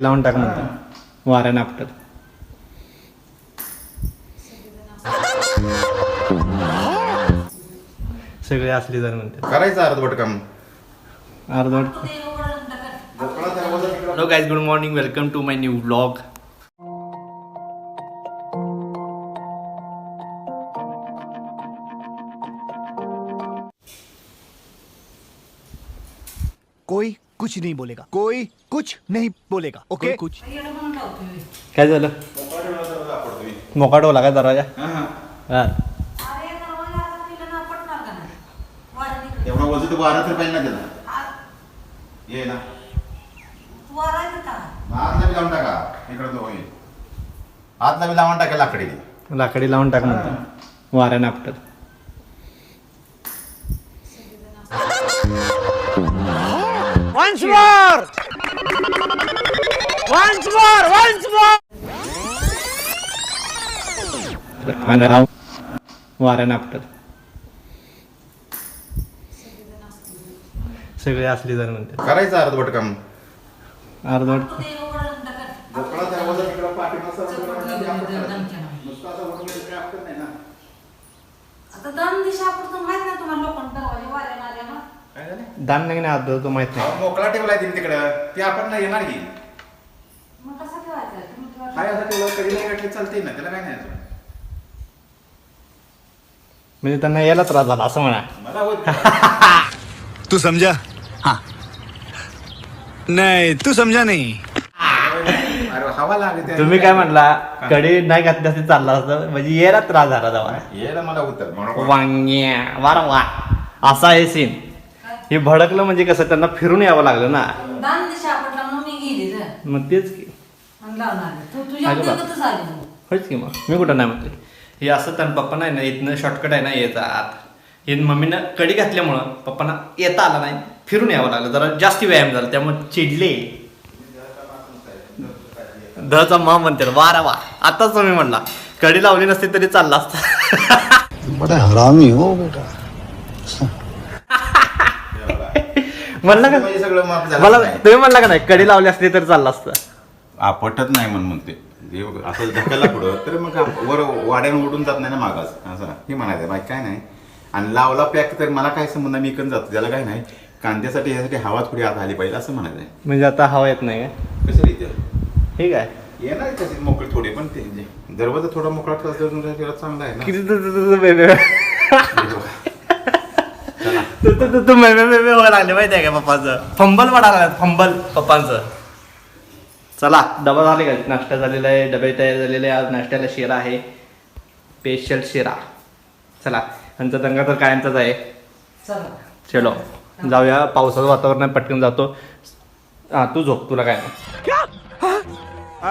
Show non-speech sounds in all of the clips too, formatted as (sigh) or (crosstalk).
लावून टाक म्हणतो. वाऱ्यानं आपटत सगळे असली जर म्हणते करायचं अर्धवट काम. अर्धवट. Hello guys good morning welcome to my new vlog कोई कुछ नहीं बोलेगा। कोई कुछ नहीं बोलेगा ओके कुछ। काय झालं? मोका डोला काय दरवाजा? हा एवढा वजन तर बारा तर पाहिजे ना त्याला. ये ना. आतला बी लावून टाका. इकडे तो होईल. आतला बी लावून टाका लाकडी. लाकडी लावून टाक म्हणतो वाऱ्यानं आपटत once more once more once more वाऱ्यानं आपटत सगळे असली जर म्हणते करायचं अर्धवट काम. अर्धवट? भोपळा त्याला वजन इकडं पाठीमागं सरकवलं म्हणजे ते आपटतं. नुसतं असं वजन वगैरे काही आपटत नाही ना. आता दोन दिवशी आपण माहीत नाही तुम्हाला लोकांना दरवाजे वाऱ्या मारल्या ना काय झालं? दान नाही अर्ध तो माहीत नाही. अहो, मोकळा ठेवलाय तिने तिकडं. ते आपण नाही येणार की? मग कसा ठेवायचा? तुम्ही ठेवा. काय असं ठेवलं कधी नाही गाठली चालते ना त्याला काय नाही अजून. म्हणजे त्यांना यायला त्रास झाला असं म्हणा. मला होत (laughs) तू समझा हाँ. नहीं तू समझा नहीं. अरे हवा लागते तुम्ही काय म्हटला कडी नाही घातली असते चालला असतं. म्हणजे यायला त्रास झाला जावा येला मला उत्तर म्हणून. वांग्या. वारा वा असा आहे सीन हे भडकलं म्हणजे कसं त्यांना फिरून यावं लागलं ना. दोन मग मी गेली तर मग तेच की. आणि लावून आले तू तुझ्या अगं बा. देखतच आली मग. होयच की मग. मी कुठं नाही म्हणते हे असं त्यांना पप्पा नाही ना इथनं शॉर्टकट आहे ना आत हे मम्मीनं कडी घातल्यामुळं पप्पांना येता आला नाही. फिरून यावं लागलं. जरा जास्ती व्यायाम झाला. त्यामुळे चिडले. दचा मा म्हणते वारा वा. आताच तुम्ही म्हणला कडी लावली नसती तरी चालला असता. बड़ा हरामी हो बेटा. म्हणलं का म्हणजे सगळं माफ झालं मला नाही. तुम्ही म्हणला का नाही कडी लावली असती तर चाललं असतं आपटत नाही म्हणून म्हणते हे बघ, असं ढकलला पुढं तर मग आप- वर वाड्यानं उडून जात नाही ना मागास असं हे म्हणायचं बाकी काय नाही आणि लावला पॅक तर मला काय संबंध मी इकडून जातो त्याला काय नाही कांद्यासाठी ह्यासाठी हवा थोडी आत आली पाहिजे असं म्हणायचं म्हणजे आता हवा येत नाही का कसं रीत्या ठीक आहे येणार तशी मोकळी थोडी पण ते दरवाजा थोडा मोकळा ठेवला तर तुमचा त्याला चांगला आहे ना किती तू तू- तू- तू मे- मे- मे- मे व्हायला लागले माहिती आहे का पप्पाचं? फंबल वाढायला लागलं, फंबल. पप्पांचं. चला डबा झाले का? नाश्ता झालेला आहे डबे तयार झालेले आहे आज नाश्त्याला शिरा आहे. स्पेशल शिरा. चला यांचा दंगा तर कायमचाच आहे. चला. चलो जाऊया पावसाचं वातावरण पटकन जातो. हा तू झोप तुला काय? नाही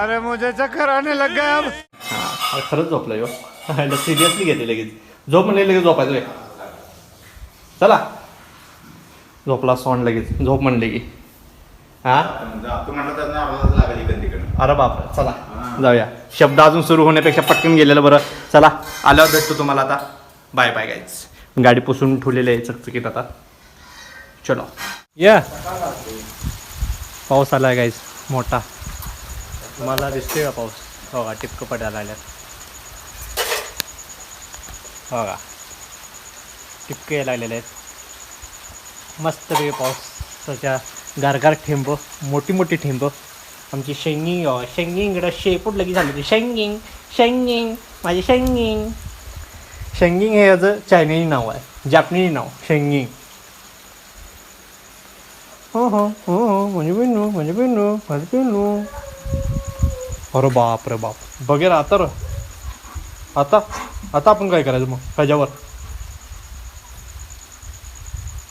अरे मुझे चक्कर आने लग गया अब. हा खरंच झोपलं यो सिरियसली घेते लगेच. झोप म्हणले लगेच झोपायचं. चला. झोपला सोंड लगेच. झोप म्हणले की. हा? तिकडं. अरे बाप चला जाऊया. शब्द अजून सुरू होण्यापेक्षा पटकन गेलेलं बरं. चला आल्यावर भेटतो तुम्हाला आता. बाय बाय गाईज गाडी पुसून ठेवलेली आहे चकचकीत आता. चलो. या. पाऊस आलाय गाईज मोठा. तुम्हाला दिसतोय का पाऊस? हो का? टिपकं पडायला आल्यात हो का? टिपके यायला लागलेले आहेत. मस्त पावसाच्या गारगार ठेंब मोठी मोठी ठेंब. आमची शेंगिंग शेंगिंग इकडं शेपूट लगी झाली होती शेंगिंग शेंगिंग माझी शेंगिंग. शेंगिंग हे याचं चायनीज नाव आहे. जॅपनीज नाव शेंगिंग. हो हो हो हो म्हणजे बिनू म्हणजे बिनू म्हणजे बिनू अरे बाप रे बाप. बघेर आता र. आता आता आपण काय करायचं मग? त्याच्यावर.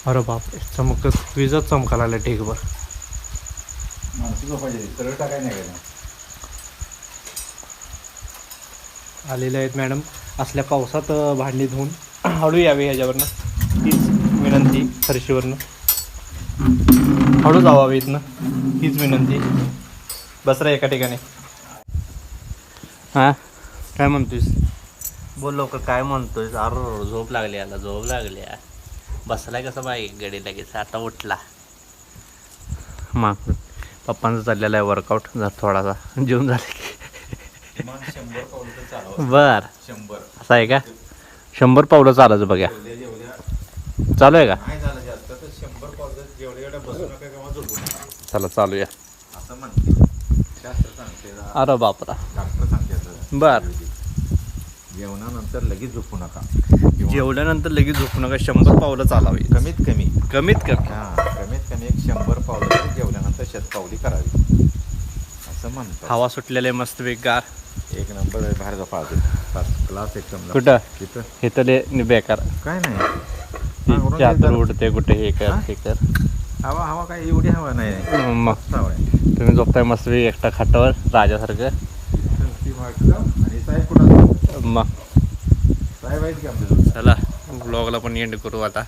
अरे बाप रे चमक विजत चमकायला लागल्या सरळ टाकाय नाही का? आलेले आहेत मॅडम असल्या पावसात भांडी धुवून. (clears throat) हळू यावे ह्याच्यावरनं. हीच विनंती फरशीवरनं. हळू जावावे इथनं हीच विनंती. बस रे एका ठिकाणी. हां? काय म्हणतोयस? बोल लवकर काय म्हणतोयस? अरे झोप लागली याला झोप लागली यार. बसलाय कसं बाई गडी लगेच. आता उठला. मा पप्पांचं चाललेलं आहे वर्कआउट जर थोडासा. जेवून झाले की. मग बर. शंभर. असं आहे का? शंभर पावलं चालायचं बघा चालू आहे का? नाही झालं जास्त तर शंभर पावलं जेवढ्या एवढ्या बसू नका किंवा झोपू नका. चला चालूया असं म्हणते. शास्त्र सांगते. अरे बापरा. बर. जेवणानंतर लगेच झोपू नका. जेवल्यानंतर लगेच झोपू नका शंभर पावलं चालावी. कमीत कमी. कमीत कमी. हा कमीत कमी एक शंभर पावलं तरी जेवल्यानंतर शतपावली करावी. असं म्हणतो हवा सुटलेले मस्त गार एक नंबर आहे बाहेर फर्स्ट क्लास एक नंबर कुठं? तिथं. हे तर बेकार. काय नाही. चादर उडते कुठे हे कर हा? कर. हवा हवा काय एवढी हवा नाही. मस्त हवा आहे. तुम्ही झोपताय मस्त एकटा खाटावर राजासारखं. आणि साहेब कुठं? मग चला ब्लॉगला पण एंड करू आता.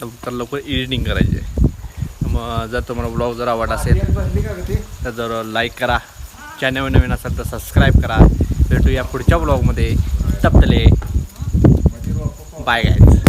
तर लवकर एडिटिंग करायची. मग जर तुम्हाला ब्लॉग जर आवडला असेल तर जर लाईक करा. चॅनल नवीन असेल तर सबस्क्राईब करा. भेटूया पुढच्या ब्लॉगमध्ये तपतले बाय गायज